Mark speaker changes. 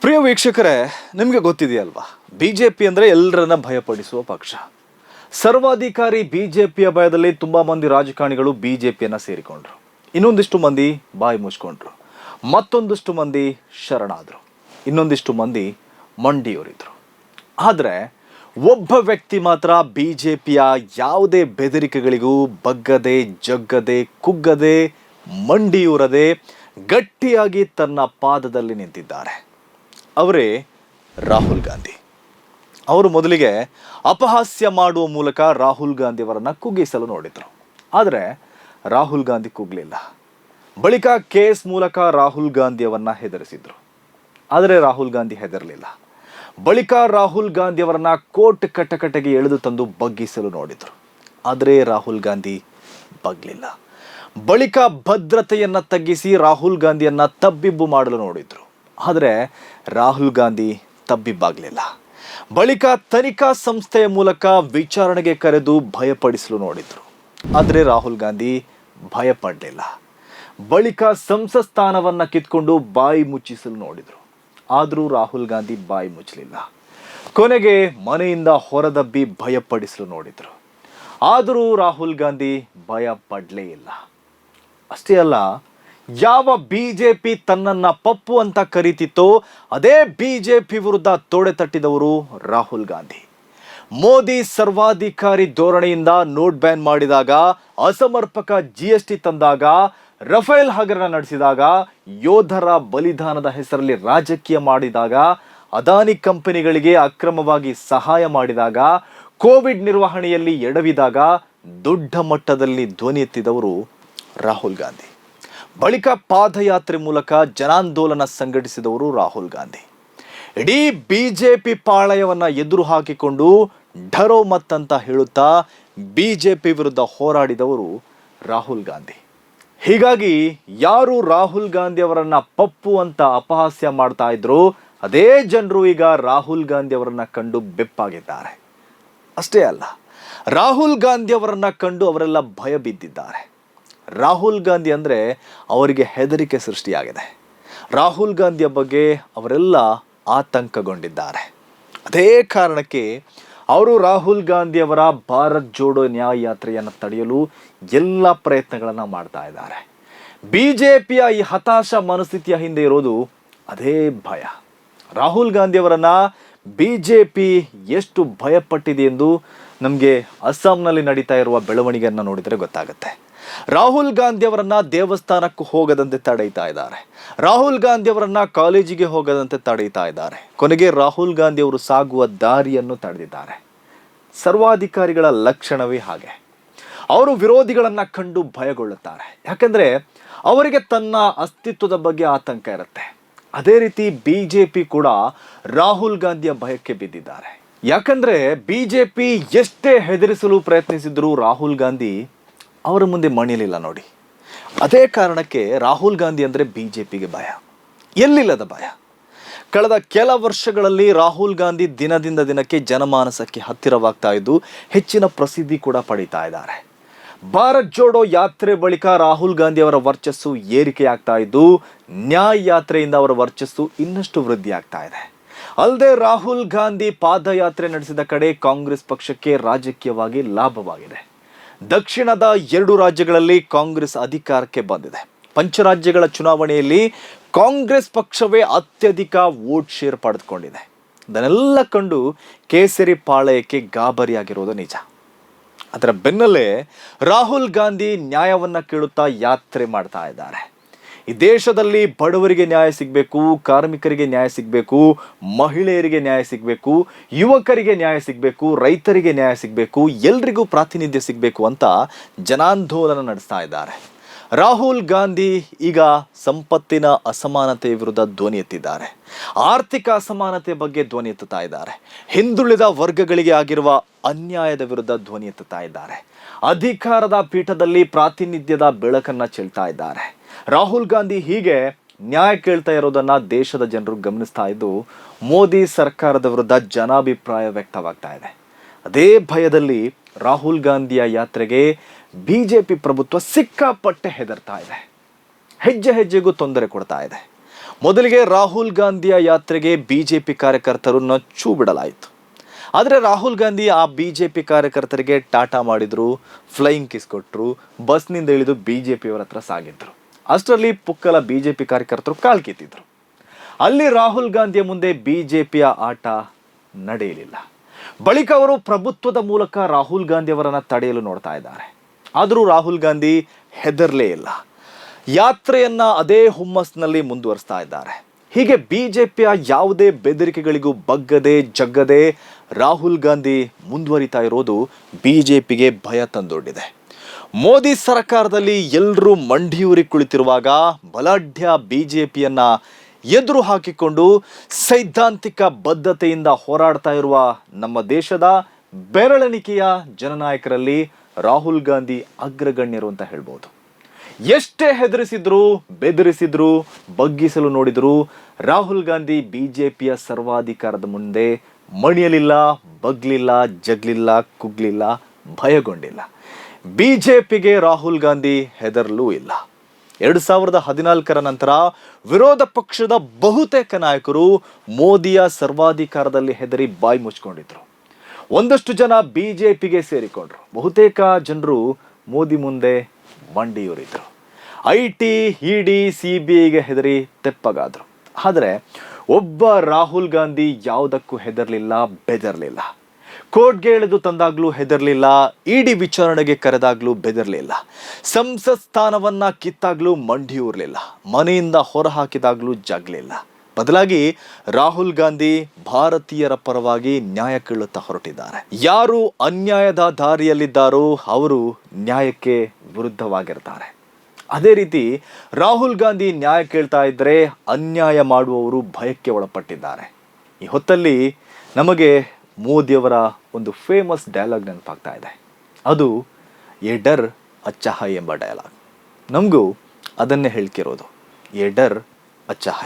Speaker 1: ಪ್ರಿಯ ವೀಕ್ಷಕರೇ, ನಿಮಗೆ ಗೊತ್ತಿದೆಯಲ್ವಾ? B J P ಅಂದರೆ ಎಲ್ಲರನ್ನ ಭಯಪಡಿಸುವ ಪಕ್ಷ. ಸರ್ವಾಧಿಕಾರಿ ಬಿ ಜೆ ಪಿಯ ಭಯದಲ್ಲಿ ತುಂಬ ಮಂದಿ ರಾಜಕಾರಣಿಗಳು ಬಿ ಜೆ ಪಿಯನ್ನು ಸೇರಿಕೊಂಡ್ರು. ಇನ್ನೊಂದಿಷ್ಟು ಮಂದಿ ಬಾಯಿ ಮುಚ್ಕೊಂಡ್ರು. ಮತ್ತೊಂದಿಷ್ಟು ಮಂದಿ ಶರಣಾದರು. ಇನ್ನೊಂದಿಷ್ಟು ಮಂದಿ ಮಂಡಿಯೋರಿದ್ರು. ಆದರೆ, ಒಬ್ಬ ವ್ಯಕ್ತಿ ಮಾತ್ರ ಬಿ ಜೆ ಪಿಯ ಯಾವುದೇ ಬೆದರಿಕೆಗಳಿಗೂ ಬಗ್ಗದೆ, ಜಗ್ಗದೆ, ಕುಗ್ಗದೆ, ಮಂಡಿಯೂರದೆ ಗಟ್ಟಿಯಾಗಿ ತನ್ನ ಪಾದದಲ್ಲಿ ನಿಂತಿದ್ದಾರೆ. ಅವರೇ ರಾಹುಲ್ ಗಾಂಧಿ. ಅವರು ಮೊದಲಿಗೆ ಅಪಹಾಸ್ಯ ಮಾಡುವ ಮೂಲಕ ರಾಹುಲ್ ಗಾಂಧಿಯವರನ್ನು ಕುಗ್ಗಿಸಲು ನೋಡಿದರು. ಆದರೆ ರಾಹುಲ್ ಗಾಂಧಿ ಕುಗ್ಲಿಲ್ಲ. ಬಳಿಕ ಕೇಸ್ ಮೂಲಕ ರಾಹುಲ್ ಗಾಂಧಿಯವರನ್ನು ಹೆದರಿಸಿದ್ರು. ಆದರೆ ರಾಹುಲ್ ಗಾಂಧಿ ಹೆದರಲಿಲ್ಲ. ಬಳಿಕ ರಾಹುಲ್ ಗಾಂಧಿಯವರನ್ನ ಕೋರ್ಟ್ ಕಟಕಟೆಗೆ ಎಳೆದು ತಂದು ಬಗ್ಗಿಸಲು ನೋಡಿದರು. ಆದರೆ ರಾಹುಲ್ ಗಾಂಧಿ ಬಗ್ಲಿಲ್ಲ. ಬಳಿಕ ಭದ್ರತೆಯನ್ನ ತಗ್ಗಿಸಿ ರಾಹುಲ್ ಗಾಂಧಿಯನ್ನ ತಬ್ಬಿಬ್ಬು ಮಾಡಲು ನೋಡಿದ್ರು. ಆದರೆ ರಾಹುಲ್ ಗಾಂಧಿ ತಬ್ಬಿಬ್ಬಾಗಲಿಲ್ಲ. ಬಳಿಕ ತನಿಖಾ ಸಂಸ್ಥೆಯ ಮೂಲಕ ವಿಚಾರಣೆಗೆ ಕರೆದು ಭಯಪಡಿಸಲು ನೋಡಿದ್ರು. ಆದರೆ ರಾಹುಲ್ ಗಾಂಧಿ ಭಯಪಡಲಿಲ್ಲ. ಬಳಿಕ ಸಂಸತ್ ಸ್ಥಾನವನ್ನು ಕಿತ್ಕೊಂಡು ಬಾಯಿ ಮುಚ್ಚಿಸಲು ನೋಡಿದ್ರು. ಆದರೂ ರಾಹುಲ್ ಗಾಂಧಿ ಬಾಯಿ ಮುಚ್ಚಲಿಲ್ಲ ಕೊನೆಗೆ ಮನೆಯಿಂದ ಹೊರದಬ್ಬಿ ಭಯಪಡಿಸಲು ನೋಡಿದ್ರು. ಆದರೂ ರಾಹುಲ್ ಗಾಂಧಿ ಭಯ ಪಡಲೇ ಇಲ್ಲ. ಅಷ್ಟೇ ಅಲ್ಲ ಯಾವ ಬಿಜೆಪಿ ತನ್ನನ್ನ ಪಪ್ಪು ಅಂತ ಕರೀತಿತ್ತೋ, ಅದೇ ಬಿಜೆಪಿ ವಿರುದ್ಧ ತೋಡೆ ತಟ್ಟಿದವರು ರಾಹುಲ್ ಗಾಂಧಿ. ಮೋದಿ ಸರ್ವಾಧಿಕಾರಿ ಧೋರಣೆಯಿಂದ ನೋಟ್ ಬ್ಯಾನ್ ಮಾಡಿದಾಗ, ಅಸಮರ್ಪಕ ಜಿ ಎಸ್ ಟಿ ತಂದಾಗ, ರಫೇಲ್ ಹಗರಣ ನಡೆಸಿದಾಗ, ಯೋಧರ ಬಲಿದಾನದ ಹೆಸರಲ್ಲಿ ರಾಜಕೀಯ ಮಾಡಿದಾಗ, ಅದಾನಿ ಕಂಪನಿಗಳಿಗೆ ಅಕ್ರಮವಾಗಿ ಸಹಾಯ ಮಾಡಿದಾಗ, ಕೋವಿಡ್ ನಿರ್ವಹಣೆಯಲ್ಲಿ ಎಡವಿದಾಗ, ದೊಡ್ಡ ಮಟ್ಟದಲ್ಲಿ ಧ್ವನಿ ಎತ್ತಿದವರು ರಾಹುಲ್ ಗಾಂಧಿ. ಬಳಿಕ ಪಾದಯಾತ್ರೆ ಮೂಲಕ ಜನಾಂದೋಲನ ಸಂಘಟಿಸಿದವರು ರಾಹುಲ್ ಗಾಂಧಿ. ಇಡೀ ಬಿಜೆಪಿ ಪಾಳಯವನ್ನ ಎದುರು ಹಾಕಿಕೊಂಡು ಢರೋ ಮತ್ತಂತ ಹೇಳುತ್ತಾ ಬಿಜೆಪಿ ವಿರುದ್ಧ ಹೋರಾಡಿದವರು ರಾಹುಲ್ ಗಾಂಧಿ. ಹೀಗಾಗಿ ಯಾರು ರಾಹುಲ್ ಗಾಂಧಿ ಅವರನ್ನ ಪಪ್ಪು ಅಂತ ಅಪಹಾಸ್ಯ ಮಾಡ್ತಾ ಇದ್ರು ಅದೇ ಜನರು ಈಗ ರಾಹುಲ್ ಗಾಂಧಿ ಅವರನ್ನ ಕಂಡು ಬೆಪ್ಪಾಗಿದ್ದಾರೆ. ಅಷ್ಟೇ ಅಲ್ಲ, ರಾಹುಲ್ ಗಾಂಧಿ ಅವರನ್ನ ಕಂಡು ಅವರೆಲ್ಲ ಭಯ ಬಿದ್ದಿದ್ದಾರೆ ರಾಹುಲ್ ಗಾಂಧಿ ಅಂದರೆ ಅವರಿಗೆ ಹೆದರಿಕೆ ಸೃಷ್ಟಿಯಾಗಿದೆ. ರಾಹುಲ್ ಗಾಂಧಿಯ ಬಗ್ಗೆ ಅವರೆಲ್ಲ ಆತಂಕಗೊಂಡಿದ್ದಾರೆ. ಅದೇ ಕಾರಣಕ್ಕೆ ಅವರು ರಾಹುಲ್ ಗಾಂಧಿಯವರ ಭಾರತ್ ಜೋಡೋ ನ್ಯಾಯ ಯಾತ್ರೆಯನ್ನು ತಡೆಯಲು ಎಲ್ಲ ಪ್ರಯತ್ನಗಳನ್ನು ಮಾಡ್ತಾ ಇದ್ದಾರೆ. ಬಿ ಜೆ ಪಿಯ ಈ ಹತಾಶ ಮನಸ್ಥಿತಿಯ ಹಿಂದೆ ಇರೋದು ಅದೇ ಭಯ. ರಾಹುಲ್ ಗಾಂಧಿಯವರನ್ನು ಬಿ ಜೆ ಪಿ ಎಷ್ಟು ಭಯಪಟ್ಟಿದೆ ಎಂದು ನಮಗೆ ಅಸ್ಸಾಂನಲ್ಲಿ ನಡೀತಾ ಇರುವ ಬೆಳವಣಿಗೆಯನ್ನು ನೋಡಿದರೆ ಗೊತ್ತಾಗುತ್ತೆ. ರಾಹುಲ್ ಗಾಂಧಿ ಅವರನ್ನ ದೇವಸ್ಥಾನಕ್ಕೂ ಹೋಗದಂತೆ ತಡೆಯುತ್ತಾ ಇದ್ದಾರೆ. ರಾಹುಲ್ ಗಾಂಧಿ ಅವರನ್ನ ಕಾಲೇಜಿಗೆ ಹೋಗದಂತೆ ತಡೆಯುತ್ತಾ ಇದ್ದಾರೆ. ಕೊನೆಗೆ ರಾಹುಲ್ ಗಾಂಧಿ ಅವರು ಸಾಗುವ ದಾರಿಯನ್ನು ತಡೆದಿದ್ದಾರೆ. ಸರ್ವಾಧಿಕಾರಿಗಳ ಲಕ್ಷಣವೇ ಹಾಗೆ. ಅವರು ವಿರೋಧಿಗಳನ್ನ ಕಂಡು ಭಯಗೊಳ್ಳುತ್ತಾರೆ. ಯಾಕಂದ್ರೆ ಅವರಿಗೆ ತನ್ನ ಅಸ್ತಿತ್ವದ ಬಗ್ಗೆ ಆತಂಕ ಇರುತ್ತೆ. ಅದೇ ರೀತಿ ಬಿ ಜೆ ಪಿ ಕೂಡ ರಾಹುಲ್ ಗಾಂಧಿಯ ಭಯಕ್ಕೆ ಬಿದ್ದಿದ್ದಾರೆ. ಯಾಕಂದ್ರೆ ಬಿಜೆಪಿ ಎಷ್ಟೇ ಹೆದರಿಸಲು ಪ್ರಯತ್ನಿಸಿದ್ರು ರಾಹುಲ್ ಗಾಂಧಿ ಅವರ ಮುಂದೆ ಮಣಿಯಲಿಲ್ಲ ನೋಡಿ. ಅದೇ ಕಾರಣಕ್ಕೆ ರಾಹುಲ್ ಗಾಂಧಿ ಅಂದರೆ ಬಿ ಜೆ ಪಿಗೆ ಭಯ. ಎಲ್ಲಿಲ್ಲದ ಭಯ? ಕಳೆದ ಕೆಲ ವರ್ಷಗಳಲ್ಲಿ ರಾಹುಲ್ ಗಾಂಧಿ ದಿನದಿಂದ ದಿನಕ್ಕೆ ಜನಮಾನಸಕ್ಕೆ ಹತ್ತಿರವಾಗ್ತಾ ಇದ್ದು ಹೆಚ್ಚಿನ ಪ್ರಸಿದ್ಧಿ ಕೂಡ ಪಡೀತಾ ಇದ್ದಾರೆ. ಭಾರತ್ ಜೋಡೋ ಯಾತ್ರೆ ಬಳಿಕ ರಾಹುಲ್ ಗಾಂಧಿ ಅವರ ವರ್ಚಸ್ಸು ಏರಿಕೆಯಾಗ್ತಾ ಇದ್ದು ನ್ಯಾಯ ಯಾತ್ರೆಯಿಂದ ಅವರ ವರ್ಚಸ್ಸು ಇನ್ನಷ್ಟು ವೃದ್ಧಿ ಆಗ್ತಾ ಇದೆ. ಅಲ್ಲದೆ ರಾಹುಲ್ ಗಾಂಧಿ ಪಾದಯಾತ್ರೆ ನಡೆಸಿದ ಕಡೆ ಕಾಂಗ್ರೆಸ್ ಪಕ್ಷಕ್ಕೆ ರಾಜಕೀಯವಾಗಿ ಲಾಭವಾಗಿದೆ. ದಕ್ಷಿಣದ ಎರಡು ರಾಜ್ಯಗಳಲ್ಲಿ ಕಾಂಗ್ರೆಸ್ ಅಧಿಕಾರಕ್ಕೆ ಬಂದಿದೆ. ಪಂಚರಾಜ್ಯಗಳ ಚುನಾವಣೆಯಲ್ಲಿ ಕಾಂಗ್ರೆಸ್ ಪಕ್ಷವೇ ಅತ್ಯಧಿಕ ವೋಟ್ ಶೇರ್ ಪಡೆದುಕೊಂಡಿದೆ. ಇದನ್ನೆಲ್ಲ ಕಂಡು ಕೇಸರಿ ಪಾಳಯಕ್ಕೆ ಗಾಬರಿಯಾಗಿರುವುದು ನಿಜ. ಅದರ ಬೆನ್ನಲ್ಲೇ ರಾಹುಲ್ ಗಾಂಧಿ ನ್ಯಾಯವನ್ನು ಕೇಳುತ್ತಾ ಯಾತ್ರೆ ಮಾಡ್ತಾ ಇದ್ದಾರೆ. ಈ ದೇಶದಲ್ಲಿ ಬಡವರಿಗೆ ನ್ಯಾಯ ಸಿಗಬೇಕು, ಕಾರ್ಮಿಕರಿಗೆ ನ್ಯಾಯ ಸಿಗಬೇಕು, ಮಹಿಳೆಯರಿಗೆ ನ್ಯಾಯ ಸಿಗಬೇಕು, ಯುವಕರಿಗೆ ನ್ಯಾಯ ಸಿಗಬೇಕು, ರೈತರಿಗೆ ನ್ಯಾಯ ಸಿಗಬೇಕು, ಎಲ್ರಿಗೂ ಪ್ರಾತಿನಿಧ್ಯ ಸಿಗಬೇಕು ಅಂತ ಜನಾಂದೋಲನ ನಡೆಸ್ತಾ ಇದ್ದಾರೆ. ರಾಹುಲ್ ಗಾಂಧಿ ಈಗ ಸಂಪತ್ತಿನ ಅಸಮಾನತೆ ವಿರುದ್ಧ ಧ್ವನಿ ಎತ್ತಿದ್ದಾರೆ. ಆರ್ಥಿಕ ಅಸಮಾನತೆ ಬಗ್ಗೆ ಧ್ವನಿ ಎತ್ತುತ್ತಾ ಇದ್ದಾರೆ. ಹಿಂದುಳಿದ ವರ್ಗಗಳಿಗೆ ಆಗಿರುವ ಅನ್ಯಾಯದ ವಿರುದ್ಧ ಧ್ವನಿ ಎತ್ತುತ್ತಾ ಇದ್ದಾರೆ. ಅಧಿಕಾರದ ಪೀಠದಲ್ಲಿ ಪ್ರಾತಿನಿಧ್ಯದ ಬೆಳಕನ್ನ ಚೆಲ್ತಾ ಇದ್ದಾರೆ. ರಾಹುಲ್ ಗಾಂಧಿ ಹೀಗೆ ನ್ಯಾಯ ಕೇಳ್ತಾ ಇರೋದನ್ನ ದೇಶದ ಜನರು ಗಮನಿಸ್ತಾ ಇದ್ದು, ಮೋದಿ ಸರ್ಕಾರದ ವಿರುದ್ಧ ಜನಾಭಿಪ್ರಾಯ ವ್ಯಕ್ತವಾಗ್ತಾ ಇದೆ. ಅದೇ ಭಯದಲ್ಲಿ ರಾಹುಲ್ ಗಾಂಧಿಯ ಯಾತ್ರೆಗೆ ಬಿಜೆಪಿ ಪ್ರಭುತ್ವ ಸಿಕ್ಕಾಪಟ್ಟೆ ಹೆದರ್ತಾ ಇದೆ. ಹೆಜ್ಜೆ ಹೆಜ್ಜೆಗೂ ತೊಂದರೆ ಕೊಡ್ತಾ ಇದೆ. ಮೊದಲಿಗೆ ರಾಹುಲ್ ಗಾಂಧಿಯ ಯಾತ್ರೆಗೆ ಬಿಜೆಪಿ ಕಾರ್ಯಕರ್ತರು ನಚ್ಚು ಬಿಡಲಾಯಿತು ಆದರೆ ರಾಹುಲ್ ಗಾಂಧಿ ಆ ಬಿಜೆಪಿ ಕಾರ್ಯಕರ್ತರಿಗೆ ಟಾಟಾ ಮಾಡಿದ್ರು, ಫ್ಲೈಯಿಂಗ್ ಕಿಸ್ ಕೊಟ್ಟರು ಬಸ್ನಿಂದ ಇಳಿದು ಬಿಜೆಪಿಯವರ ಹತ್ರ ಸಾಗಿದ್ರು. ಅಷ್ಟರಲ್ಲಿ ಪುಕ್ಕಲ ಬಿಜೆಪಿ ಕಾರ್ಯಕರ್ತರು ಕಾಲ್ ಕಿತ್ತಿದ್ರು ಅಲ್ಲಿ ರಾಹುಲ್ ಗಾಂಧಿಯ ಮುಂದೆ ಬಿಜೆಪಿಯ ಆಟ ನಡೆಯಲಿಲ್ಲ. ಬಳಿಕ ಅವರು ಪ್ರಭುತ್ವದ ಮೂಲಕ ರಾಹುಲ್ ಗಾಂಧಿ ಅವರನ್ನ ತಡೆಯಲು ನೋಡ್ತಾ ಇದ್ದಾರೆ. ಆದರೂ ರಾಹುಲ್ ಗಾಂಧಿ ಹೆದರ್ಲೇ ಇಲ್ಲ. ಯಾತ್ರೆಯನ್ನ ಅದೇ ಹುಮ್ಮಸ್ನಲ್ಲಿ ಮುಂದುವರಿಸ್ತಾ ಇದ್ದಾರೆ. ಹೀಗೆ ಬಿಜೆಪಿಯ ಯಾವುದೇ ಬೆದರಿಕೆಗಳಿಗೂ ಬಗ್ಗದೆ ಜಗ್ಗದೆ ರಾಹುಲ್ ಗಾಂಧಿ ಮುಂದುವರಿತಾ ಇರೋದು ಬಿಜೆಪಿಗೆ ಭಯ ತಂದೊಡ್ಡಿದೆ. ಮೋದಿ ಸರ್ಕಾರದಲ್ಲಿ ಎಲ್ಲರೂ ಮಂಡಿಯೂರಿ ಕುಳಿತಿರುವಾಗ ಬಲಾಢ್ಯ ಬಿ ಜೆ ಪಿಯನ್ನು ಎದುರು ಹಾಕಿಕೊಂಡು ಸೈದ್ಧಾಂತಿಕ ಬದ್ಧತೆಯಿಂದ ಹೋರಾಡ್ತಾ ಇರುವ ನಮ್ಮ ದೇಶದ ಬೆರಳೆಣಿಕೆಯ ಜನನಾಯಕರಲ್ಲಿ ರಾಹುಲ್ ಗಾಂಧಿ ಅಗ್ರಗಣ್ಯರು ಅಂತ ಹೇಳ್ಬೋದು. ಎಷ್ಟೇ ಹೆದರಿಸಿದ್ರು, ಬೆದರಿಸಿದ್ರು, ಬಗ್ಗಿಸಲು ನೋಡಿದ್ರು ರಾಹುಲ್ ಗಾಂಧಿ ಬಿ ಜೆ ಪಿಯ ಸರ್ವಾಧಿಕಾರದ ಮುಂದೆ ಮಣಿಯಲಿಲ್ಲ, ಬಗ್ಲಿಲ್ಲ, ಜಗ್ಲಿಲ್ಲ, ಕುಗ್ಲಿಲ್ಲ, ಭಯಗೊಂಡಿಲ್ಲ. ಬಿಜೆಪಿಗೆ ರಾಹುಲ್ ಗಾಂಧಿ ಹೆದರಲೂ ಇಲ್ಲ. ಎರಡು ಸಾವಿರದ ಹದಿನಾಲ್ಕರ ನಂತರ ವಿರೋಧ ಪಕ್ಷದ ಬಹುತೇಕ ನಾಯಕರು ಮೋದಿಯ ಸರ್ವಾಧಿಕಾರದಲ್ಲಿ ಹೆದರಿ ಬಾಯಿ ಮುಚ್ಕೊಂಡಿದ್ರು ಒಂದಷ್ಟು ಜನ ಬಿಜೆಪಿಗೆ ಸೇರಿಕೊಂಡ್ರು. ಬಹುತೇಕ ಜನರು ಮೋದಿ ಮುಂದೆ ಮಂಡಿಯೂರಿದ್ರು. I T ED C B ಐಗೆ ಹೆದರಿ ತೆಪ್ಪಗಾದ್ರು. ಆದರೆ ಒಬ್ಬ ರಾಹುಲ್ ಗಾಂಧಿ ಯಾವುದಕ್ಕೂ ಹೆದರ್ಲಿಲ್ಲ, ಬೆದರ್ಲಿಲ್ಲ. ಕೋರ್ಟ್ಗೆ ಎಳೆದು ತಂದಾಗ್ಲೂ ಹೆದರ್ಲಿಲ್ಲ, ಇಡಿ ವಿಚಾರಣೆಗೆ ಕರೆದಾಗ್ಲೂ ಬೆದರ್ಲಿಲ್ಲ. ಸಂಸತ್ ಸ್ಥಾನವನ್ನ ಕಿತ್ತಾಗ್ಲೂ ಮಂಡಿಯೂರ್ಲಿಲ್ಲ ಮನೆಯಿಂದ ಹೊರಹಾಕಿದಾಗ್ಲೂ ಜಗ್ಲಿಲ್ಲ. ಬದಲಾಗಿ ರಾಹುಲ್ ಗಾಂಧಿ ಭಾರತೀಯರ ಪರವಾಗಿ ನ್ಯಾಯ ಕೇಳುತ್ತಾ ಹೊರಟಿದ್ದಾರೆ. ಯಾರು ಅನ್ಯಾಯದ ದಾರಿಯಲ್ಲಿದ್ದಾರೋ ಅವರು ನ್ಯಾಯಕ್ಕೆ ವಿರುದ್ಧವಾಗಿರ್ತಾರೆ. ಅದೇ ರೀತಿ ರಾಹುಲ್ ಗಾಂಧಿ ನ್ಯಾಯ ಕೇಳ್ತಾ ಇದ್ರೆ ಅನ್ಯಾಯ ಮಾಡುವವರು ಭಯಕ್ಕೆ ಒಳಪಟ್ಟಿದ್ದಾರೆ. ಈ ಹೊತ್ತಲ್ಲಿ ನಮಗೆ ಮೋದಿಯವರ ಒಂದು ಫೇಮಸ್ ಡೈಲಾಗ್ ನೆನಪಾಗ್ತಾ ಇದೆ. ಅದು ಎ ಡರ್ ಅಚ್ಚಹ ಎಂಬ ಡೈಲಾಗ್ ನಮಗೂ ಅದನ್ನೇ ಹೇಳ್ಕಿರೋದು ಎ ಡರ್ ಅಚ್ಚಹ